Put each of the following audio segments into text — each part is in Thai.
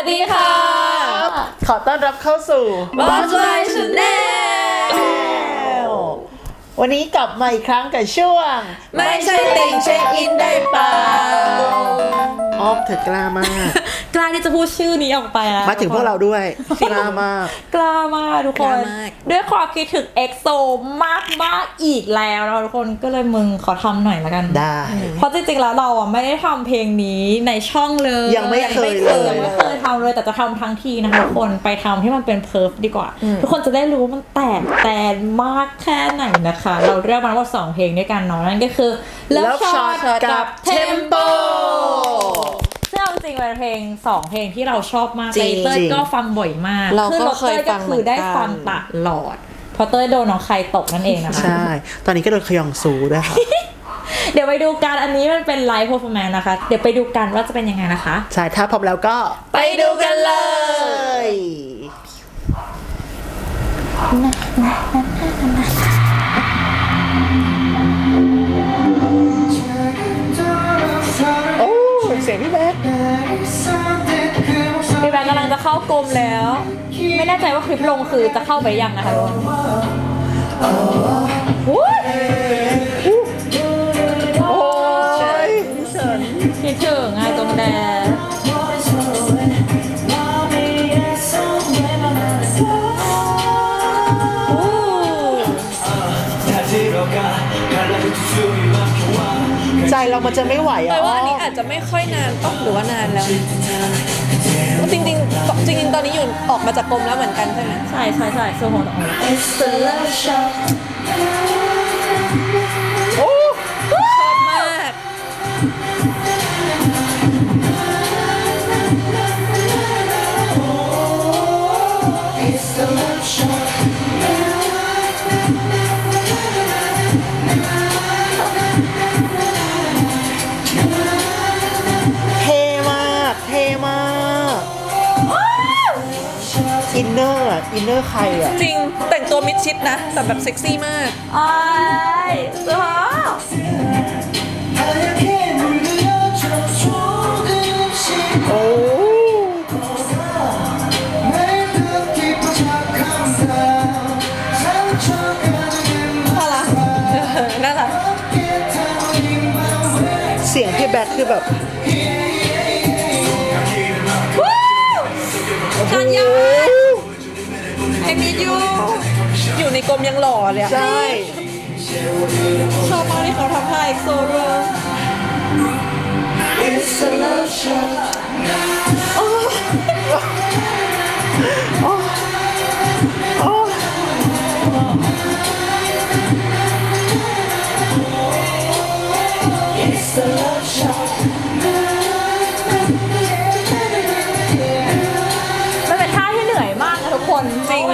วัสดีค่ะ ขอต้อนรับเข้าสู่ Watch My Channel วันนี้กลับมาอีกครั้งกับช่วง ไม่ใช่ติ่งเช็คอินได้เปล่า อ้อมเธอกล้ามาก กล้าที่จะพูดชื่อนี้ออกไปแล้วมาถึงพวกเราด้วยกล้ามาก กล้ามากทุกคนกล้ามากด้วยความคิดถึงเอ็กโซมากมากๆอีกแล้วนะทุกคนก็เลยมึงขอทำหน่อยละกันได้ เพราะจริงๆแล้วเราอะไม่ได้ทำเพลงนี้ในช่องเลยยังไม่เคยเลยยังไม่เคยทำเลยแต่จะทำทั้งทีนะคะทุกคนไปทำที่มันเป็นเพิร์ฟดีกว่า ทุกคนจะได้รู้ว่ามันแตกแตนมากแค่ไหนนะคะ เราเลือกมาทั้งหมดสองเพลงด้วยกันเนาะนั่นก็คือ Love Love Shot Shot กับกับ Tempo ริงๆเป็นเพลงสองเพลงที่เราชอบมากจริงเต้ยก็ฟังบ่อยมากเราก็ขึ้นรถเคยต้ฟังก็คือได้เหมือนกันฟังตลอดเพราะเต้ยโดนน้องใครตกนั่นเองนะคะ ใช่ ตอนนี้ก็โดนขยองซูด้วยค่ะ เดี๋ยวไปดูกันอันนี้มันเป็นไลฟ์ p พ r ร์ o อ m a n c e นะคะ เดี๋ยวไปดูกันว่าจะเป็นยังไงนะคะ ใช่ถ้าพร้อมแล้วก็ไปดูกันเลย โอ้เสียงพี่แบ๊กพี่แบงค์กำลังจะเข้ากรมแล้ว ไม่แน่ใจว่าคลิปลงคือจะเข้าไปยังนะคะทุกคนอุ๊ยโอ้ยคิดถึงไงตรงแดนอู้ใจเรามันจะไม่ไหวแปลอะว่าอันนี้อาจจะไม่ค่อยนานปะหรือว่านานแล้ว จริงๆจริงๆ ตอนนี้อยู่ออกมาจากกรมแล้วเหมือนกันใช่ไหมใช่ใช่ใช่โซโหดออกมา อินเนอร์อะอินเนอร์ใครอะจริงแต่งตัวมิดชิดนะ แต่แบบเซ็กซี่มากไอ้ายสุดฮะโอ้น่ารักน่ารักเสียงพี่แบ๊กคือแบบการยา ไอมียูอยู่ในกรมยังหล่อเลยอะใช่ ชอบมากที่เขาทำท่าเอ็กโซด้วยมัน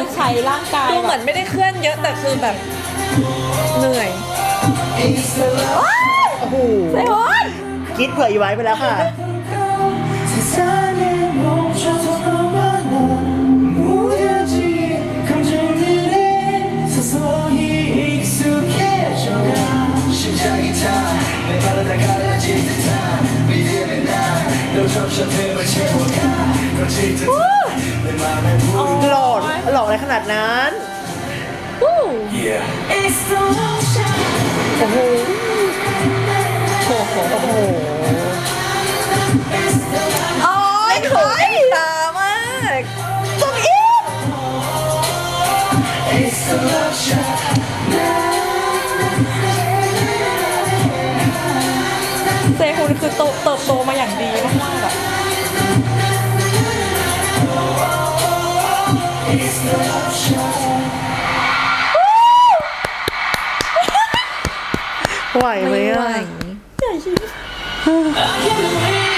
คนจริงมันใช้ร่างกายดูเหมือนไม่ได้เคลื่อนเยอะแต่คือแบบเหนื่อยโอ้โหไอ้โหนคิดเผื่ออีไว้ไปแล้วค่ะห นาดนั้นอู้โอ้โหโอ้โห ไหวไหมอะ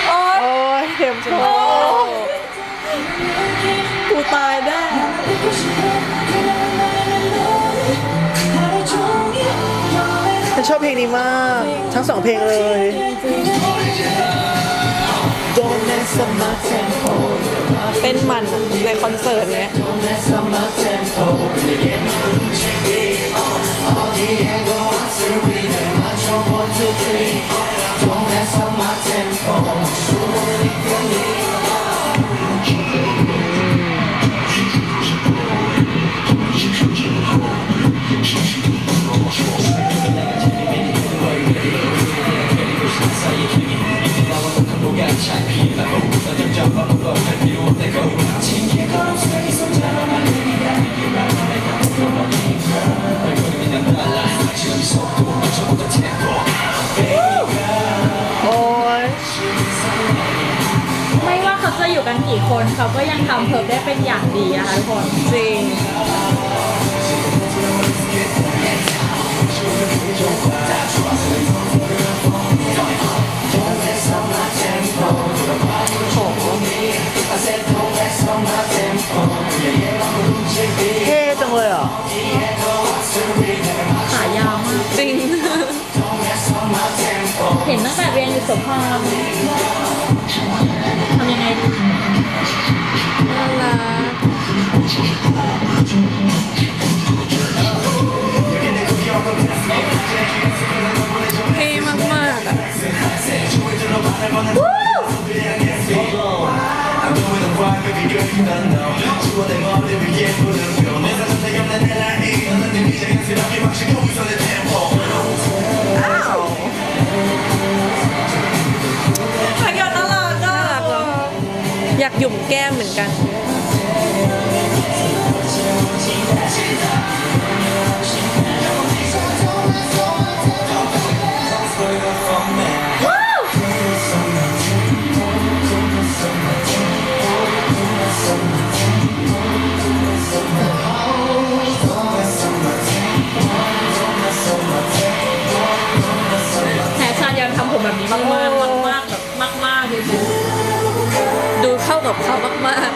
โอ๊ยโอ้ยเต็มจังเลยกูตายแน่ฉันชอบเพลงนี้มาก ทั้งสองเพลงเลย เต้นมันในคอนเสิร์ตเนี้ย คนเขาก็ยังทำเพิร์ฟได้เป็นอย่างดีอะค่ะทุกคนจริงเท่จังเลยอะขายาวมากจริง เห็นตั้งแต่เรียนอยู่สุพรร เท่มากๆอะขายาวน่ารักอะน่ารักเนาะอยากหยุ่มแก้มเหมือนกัน แฮชายันทำผมแบบนี้มากมากมากมากๆแบบมากมากๆจริงดูเข้ากับเขามากดู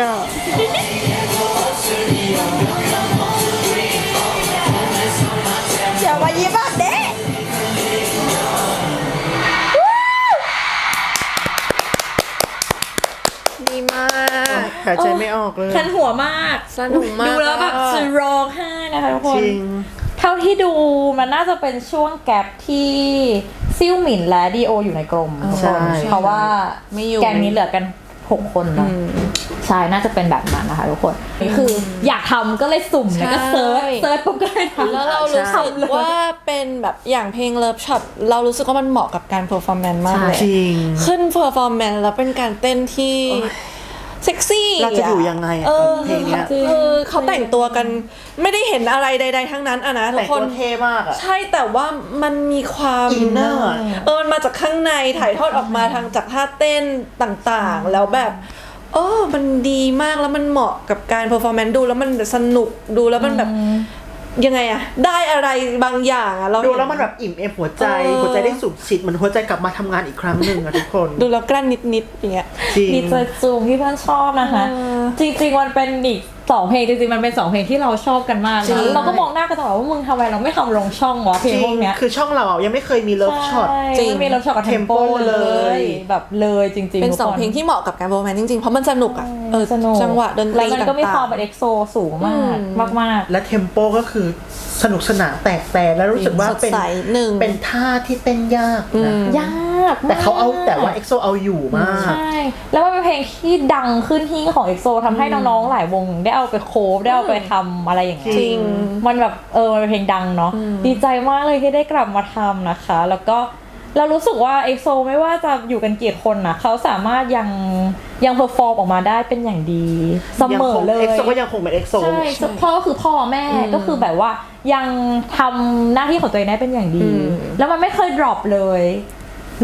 อ้ยใครอะอย่ามายิ้มแบบนี้ๆดีมากหายใจไม่ออกเลย คันหัวมาก สนุกมากดูแล้วแบบอะจะร้องไห้นะคะทุกคน จริง เท่าที่ดูมันน่าจะเป็นช่วงแกลบที่ซิ่วหมินและดีโออยู่ในกรมทุกใช่คนเพราะว่าไม่อยู่ แกงนี้เหลือกันหกคนเนาะใช่น่าจะเป็นแบบนั้นนะคะทุกคนนี่คืออยากทำก็เลยสุ่มแล้วก็เซิร์ชเซิร์ชปุ๊บก็เลยทำแล้วเรารู้สึกว่าเป็นแบบอย่างเพลง Love Shop เรารู้สึกว่ามันเหมาะกับการเพอร์ฟอร์แมนซ์มากเลยจริง ขึ้นเพอร์ฟอร์แมนซ์แล้วเป็นการเต้นที่เซ็กซี่ เราจะอยู่ยังไงอะเออเพลงเนี้ยคือเขาแต่งตัวกันไม่ได้เห็นอะไรใด ๆ ทั้งนั้นอะนะทุแต่กงคตัวนเท่มากอะใช่แต่ว่ามันมีความอินเนอร์อะ เออมันมาจากข้างในถ่ายทอดออกมาทางจากท่าเต้นต่างๆ แล้วแบบ โอ้มันดีมากแล้วมันเหมาะกับการเพอร์ฟอร์แมนซ์ดูแล้วมันสนุกดูแล้วมันแบบ ยังไงอะได้อะไรบางอย่างอะเราดูเห็แล้วมันแบบอิ่มเอมหัวใจเออหัวใจได้สูบฉีดเหมือนหัวใจกลับมาทำงานอีกครั้งหนึ่งอะทุกคน ดูแล้วกลั้นนิดๆอย่างเงี้ย จริง ดีเจจูงที่เพื่อนชอบนะคะ เออ จริงๆ มันเป็นอีกสองเพลงจริงๆ มันเป็นสองเพลงที่เราชอบกันมากจรินะง เราก็มองหน้ากันตลอดว่ามึงทำไมเราไม่ทำลงช่องวะเพลงพวกเนี้ยคือช่องเราอะยังไม่เคยมีเลิฟช็อต จริงไม่มีเลิฟช็อตกับเทมโป Tempo เลเลย ย แบบเลยจริงๆเป็นทุกสองคนเพลงที่เหมาะกับการเพอร์ฟอร์แมนซ์จริงๆ เพราะมันสนุกอะเออสนุกจังหวะดนตแล้วรีมันก็มีความต่างเป็นเอ็กโซสูงมากอืมมากและเทมโปก็คือสนุกสนานแตกแต่แล้วรู้สึกว่าสดเป็นใสหนึ่ง เป็นท่าที่เต้นยากนะ ๆยา กมกแต่เขาเอาแต่ว่าเอ็กโซเอาอยู่มาก ใช่ แล้วมันเป็นเพลงที่ดังขึ้นที่ของเอ็กโซทำให้น้องๆหลายวงได้เอาไปโคฟได้เอาไปทำอะไรอย่างเงี้ยจริง มันแบบเออมันเป็นเพลงดังเนาะดีใจมากเลยที่ได้กลับมาทำนะคะ แล้วก็เรารู้สึกว่าเอ็กโซไม่ว่าจะอยู่กันกี่คนนะเขาสามารถยังยังเพอร์ฟอร์มออกมาได้เป็นอย่างดีเสมอเลย เอ็กโซก็ยังคงเป็นเอ็กโซ ใช่พ่อก็คือพ่อแม่ก็คือแบบว่ายังทำหน้าที่ของตัวเองได้เป็นอย่างดี แล้วมันไม่เคยดรอปเลย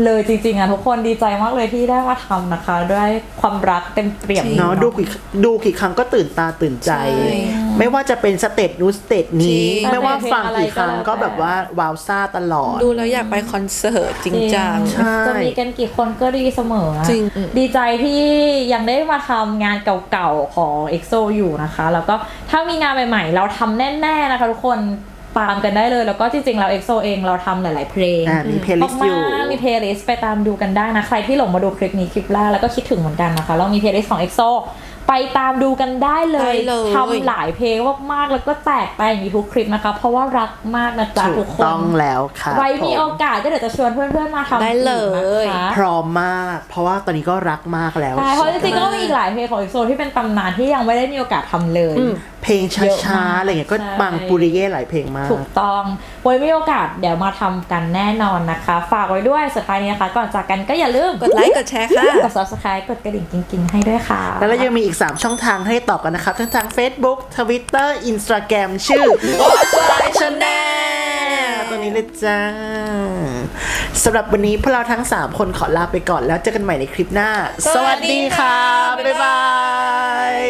เลยจริงๆอะทุกคนดีใจมากเลยที่ได้มาทำนะคะ ด้วยความรักเต็มเปี่ยมจริงเนาะดูกี่ดูกี่ครั้งก็ตื่นตาตื่นใจใช่ไม่ว่าจะเป็นสเตจนู้นสเตจนี้จริงไม่ว่าฟังกี่ครั้งก็แบบว่าว้าวซ่าตลอด ดูแล้วอยากไปคอนเสิร์ตจริงจังใช่จะมีกันกี่คนก็ดีเสมออะจริงดีใจที่ยังได้มาทำงานเก่าๆของ EXO อยู่นะคะ แล้วก็ถ้ามีงานใหม่ๆ เราทำแน่ๆนะคะทุกคน ตามกันได้เลย แล้วก็จริงๆเรา EXO เองเราทำหลายๆเพลงอ่ามี playlist อยู่ มากๆมีเพลย์ลิสต์ไปตามดูกันได้นะ ใครที่หลงมาดูคลิปนี้คลิปแรกแล้วก็คิดถึงเหมือนกันนะคะ เรามีเพลย์ลิสต์ของ EXO ไปตามดูกันได้เลยได้เลยทำหลายเพลงมากๆแล้วก็แตกไปอย่างนี้ทุกคลิปนะคะ เพราะว่ารักมากนะจ๊ะถูทุกกคนต้องแล้วค่ะไว้มีผมโอกาสก็เดี๋ยวจะชวนเพื่อนๆมาทำได้เลย อีกนะคะ พร้อมมาก เพราะว่าตอนนี้ก็รักมากแล้ว ใช่เพราะจริงๆก็มีอีกหลายเพลงของอีกโซที่เป็นตำนานที่ยังไม่ได้มีโอกาสทำเลย เพลงเยอะช้ามาก ๆอะไรเงี้ยก็ใช่ปังปุริเย่หลายเพลงมาก ถูกต้องไว้มีโอกาสเดี๋ยวมาทำกันแน่นอนนะคะ ฝากไว้ด้วยสุดท้ายนี้นะคะ ก่อนจากกันก็อย่าลืมกดไลค์กดแชร์ค่ะ กด subscribe กดกระดิ่งกิ๊งๆให้ด้วยค่ะ แล้วเรายังมีอีก 3 ช่องทางให้ตอบกันนะครับ ทั้งทาง Facebook Twitter Instagram ชื่อ Watch My Channel ตัวนี้เลยจ้าสำหรับวันนี้พวกเราทั้ง 3 คนขอลาไปก่อนแล้วเจอกันใหม่ในคลิปหน้า สวัสดีค่ะ บ๊ายบาย